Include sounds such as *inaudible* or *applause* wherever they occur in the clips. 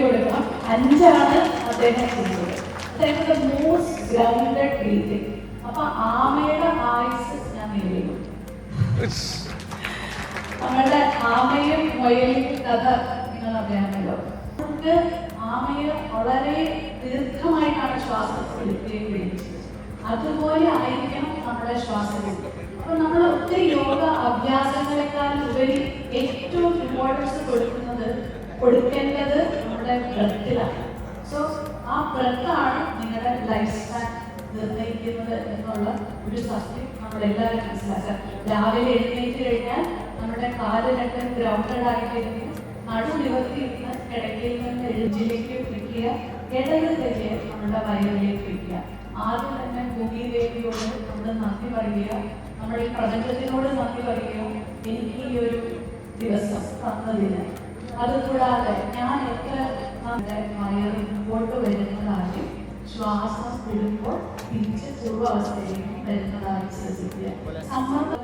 കൊടുക്കാം അഞ്ചാണ് അദ്ദേഹം മോസ്റ്റ് ഗ്രൗണ്ടഡ് ബ്രീത്തിങ് ഞാൻ നമ്മളുടെ ആമയും മൊയലും കഥ നിങ്ങൾ അറിയാമല്ലോ. നമുക്ക് ആമയെ വളരെ ദീർഘമായിട്ടാണ് ശ്വാസം എടുക്കുകയും അതുപോലെ ആയിരിക്കണം നമ്മുടെ ശ്വാസം അപ്പൊ നമ്മൾ ഒത്തിരി യോഗ അഭ്യാസങ്ങളെക്കാൾ ഉപരി ഏറ്റവും ഇമ്പോർട്ടൻസ് കൊടുക്കുന്നത് കൊടുക്കേണ്ടത് നമ്മുടെ ബ്രത്തിലാണ്. സോ ആ ബ്രത്താണ് നിങ്ങളുടെ ലൈഫ് സ്റ്റൈൽ നിർണയിക്കുന്നത് എന്നുള്ള ഒരു സത്യം നമ്മളെല്ലാവരും മനസ്സിലാക്കുക രാവിലെ എഴുന്നേറ്റ് കഴിഞ്ഞാൽ നമ്മുടെ കാൽ രണ്ടും ഗ്രൗണ്ടഡ് ആയി കഴിഞ്ഞ് നടു നിവർത്തിയിരുന്ന് കിടക്കയിൽ നിന്ന് എഴുതിലേക്ക് പിടിക്കുക ഇടത് കയ്യെ നമ്മുടെ വയറിലേക്ക് പിടിക്കുക ആദ്യം തന്നെ ഭൂമി ദേവിയോട് നമ്മൾ നന്ദി പറയുക. നമ്മൾ ഈ പ്രപഞ്ചത്തിനോട് നന്ദി പറയുകയും എനിക്ക് ഈ ഒരു ദിവസം തന്നതിന് അതുകൂടാതെ ഞാൻ എത്ര നമ്മുടെ വയറ് മുമ്പോട്ട് വരുന്നതായി ശ്വാസം വിടുമ്പോൾ തിരിച്ച് പൂർവാവസ്ഥയിലേക്ക് വരുന്നതായി ശ്രദ്ധിക്കുക സമ്മർദ്ദം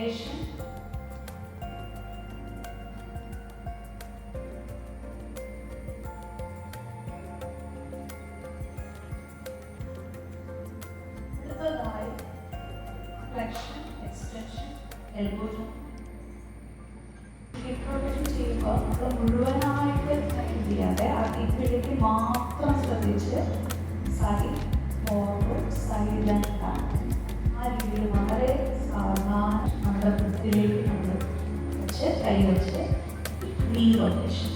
ഷോൾഡർ റൊട്ടേഷൻ അടുത്തതായി ഫ്ലെക്ഷൻ എക്സ്റ്റൻഷൻ എൽബോ റൊട്ടേഷൻ ചെയ്യുമ്പോൾ നമ്മൾ മുഴുവനായിട്ട് ട്രെയിൻ ചെയ്യാതെ ആ ഇപ്പിലേക്ക് മാത്രം ശ്രദ്ധിച്ച് സൈഡ് ഫോർവേഡ് സൈഡ് ആൻഡ് കൈ വെച്ച് നീ റൊട്ടേഷൻ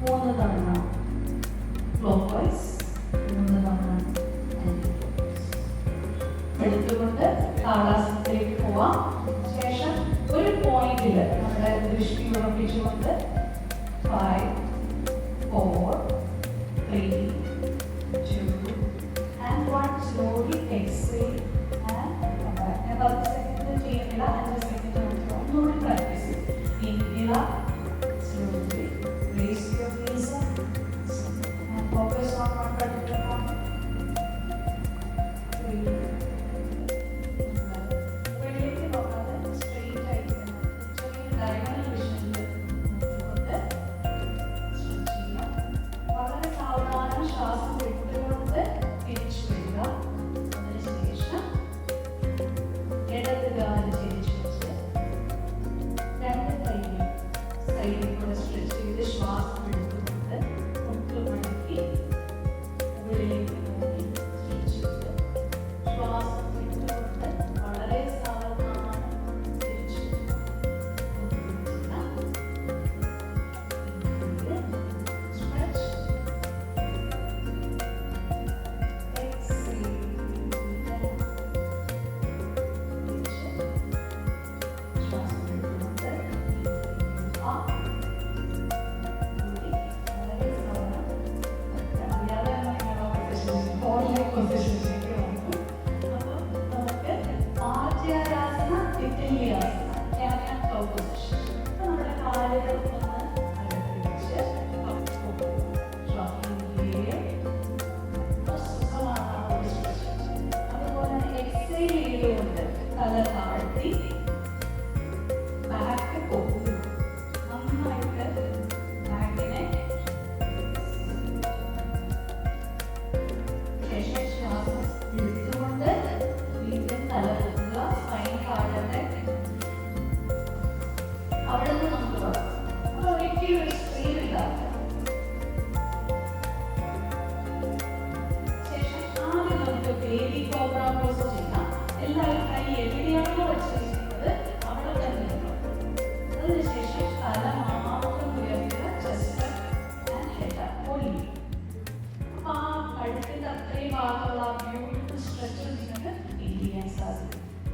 മൂന്ന് തവണ ക്ലോക്ക് വൈസ് മൂന്ന് തവണ എടുത്തുകൊണ്ട് കാലാസത്തിലേക്ക് പോവാം. ശേഷം ഒരു പോയിന്റിൽ നമ്മുടെ ദൃഷ്ടി ഉറപ്പിച്ചുകൊണ്ട് five four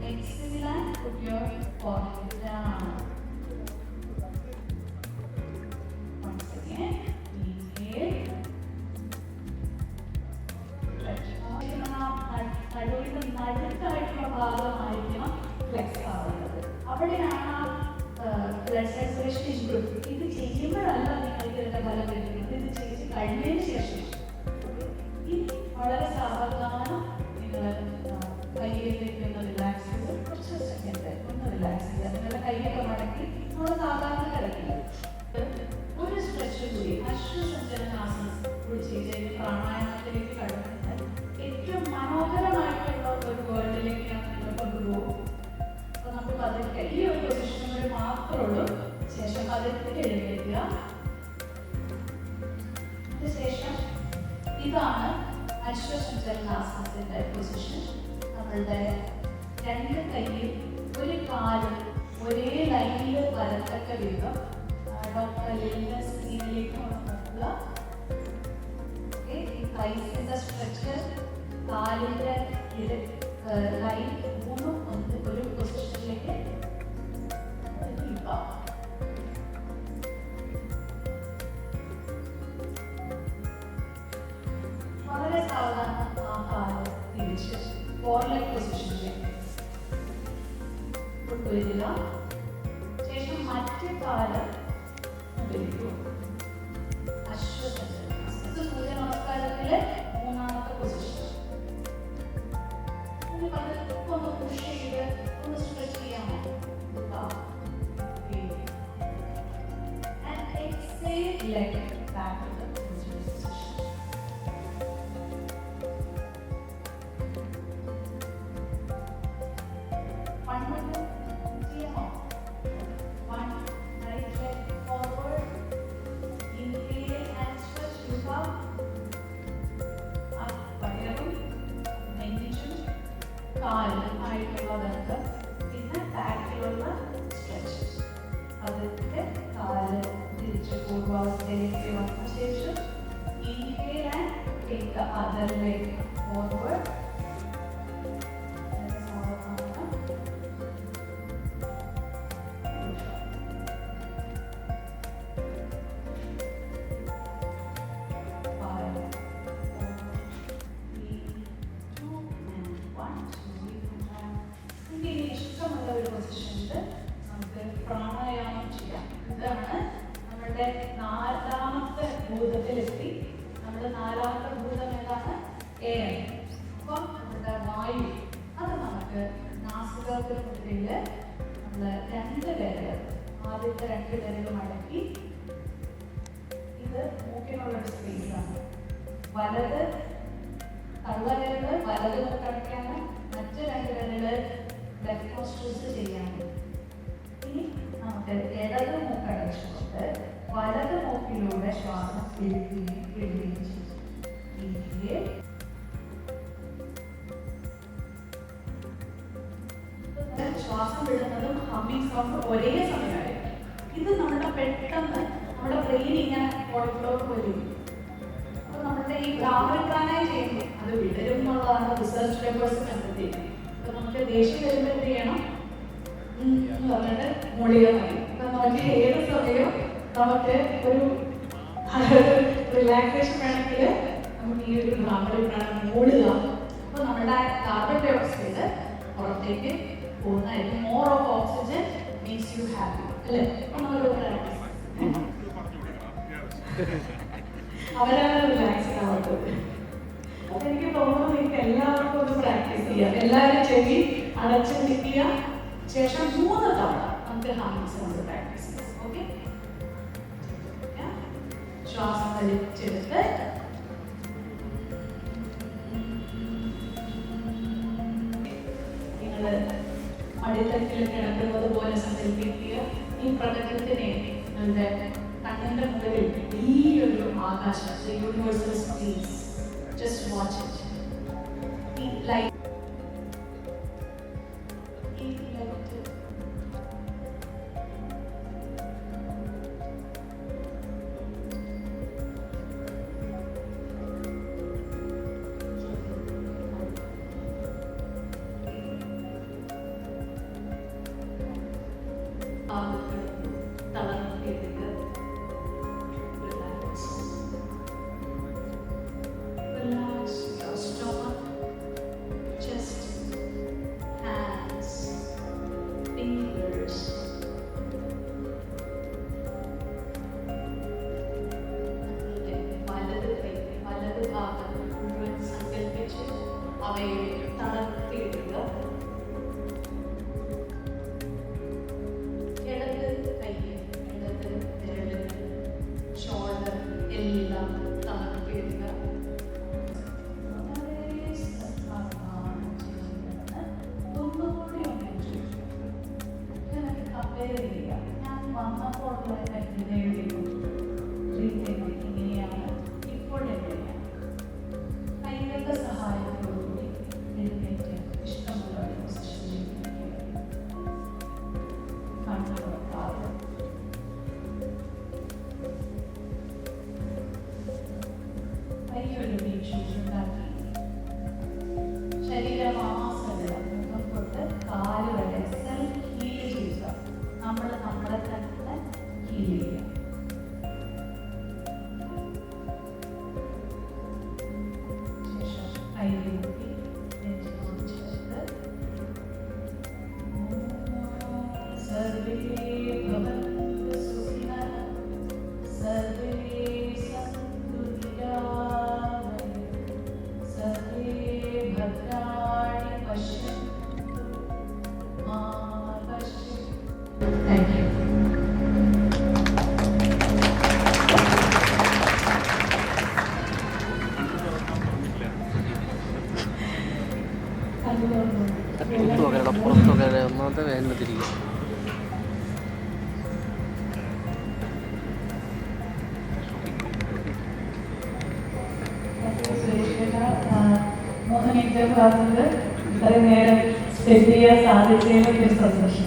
exhale and put your body down. കൊടുക്കുക ശേഷം ഇതാണ് അശ്വസഞ്ചരണാസനത്തിന്റെ പൊസിഷൻ നമ്മളുടെ രണ്ട് കൈയും ഒരു കാലും ഒരേ ലൈനിൽ വരത്തക്ക വിധം ഡോക്ടർ അലിന്റെ സ്ക്രീനിലേക്ക് നോക്കുക. ഈ പ്രൈസിന്റെ സ്ട്രെച്ച് കാലിന്റെ ലൈൻ warlike position. വായു അത് നമുക്ക് നാസികത്തിനുള്ളിൽ നമ്മൾ രണ്ട് വിരൽ ആദ്യത്തെ രണ്ട് വിരൽ മടക്കി ഇത് മൂക്കിനുള്ള ഒരു സ്പേസ് ആണ്. വലത് തള്ളവിരൽ വലത് കടക്കാണ് മറ്റ് രണ്ട് വിരലുകൾ ലെഫ്റ്റ് നോസ്ട്രിൽസ് ചെയ്യാണ് ഇനി നമുക്ക് ഇടത് മൂക്കടച്ചുകൊണ്ട് വലത് മൂക്കിലൂടെ ശ്വാസം പിടിക്കുകയും വിടുകയും ചെയ്യും. ശ്വാസം വിടുന്നതും ഹമ്മിങ് സൗണ്ട് ഒരേ സമയമായിരിക്കും. ഇത് നമ്മുടെ പെട്ടെന്ന് നമ്മുടെ ബ്രെയിൻ ഇങ്ങനെ പുറത്തോട്ട് വരും. അപ്പൊ നമ്മുടെ ഈ ബ്രാഹ്മൺ ചെയ്യുന്നത് അത് വിടരും എന്നുള്ളതാണ് റിസർച്ച് പേപ്പേഴ്സ് കണ്ടെത്തിയത് അപ്പൊ നമുക്ക് ദേഷ്യം വരുമ്പോൾ എന്ത് ചെയ്യണം? പറഞ്ഞിട്ട് മതി അപ്പൊ നമുക്ക് ഏത് സമയവും നമുക്ക് ഒരു *laughs* റിലാക്സേഷൻ വേണമെങ്കിൽ നമുക്ക് ഈ ഒരു പ്രാണം മൂടുക. അപ്പൊ നമ്മുടെ കാർബൺ ഡയോക്സൈഡ് പുറത്തേക്ക് പോകുന്നതായിരിക്കും more of oxygen makes you happy അല്ലേ? അവരാണ് റിലാക്സ് ആവാത്തത്. അപ്പൊ എനിക്ക് തോന്നുന്നു നിങ്ങൾക്ക് എല്ലാവർക്കും ഒന്ന് പ്രാക്ടീസ് ചെയ്യാം. എല്ലാവരും ചെവി അടച്ചു നിൽക്കുക. ശേഷം മൂന്ന് തവണ നമുക്ക് ഹാമിങ്സ് കൊണ്ട് പ്രാക്ടീസ് ചെയ്യാം. ഓക്കെ ശ്വാസം വലിച്ചെടുത്ത് അടിത്തട്ടിൽ കിടക്കുന്നത് പോലെ സങ്കല്പിക്കുക. ഈ പ്രകടനത്തിനെ നിങ്ങളുടെ കണ്ണിന്റെ മുകളിൽ വലിയൊരു ആകാശം universal space just watch it ഈ ലൈറ്റ് Oh. നമ്മൾ നമ്മളെ തന്നെ ഹീൽ ചെയ്യുക മൂന്ന് മിനിറ്റ് ക്ലാസ്സിൽ ഇത്രയും നേരം ചെയ്യാൻ സാധിച്ചതിനെ സന്തോഷം.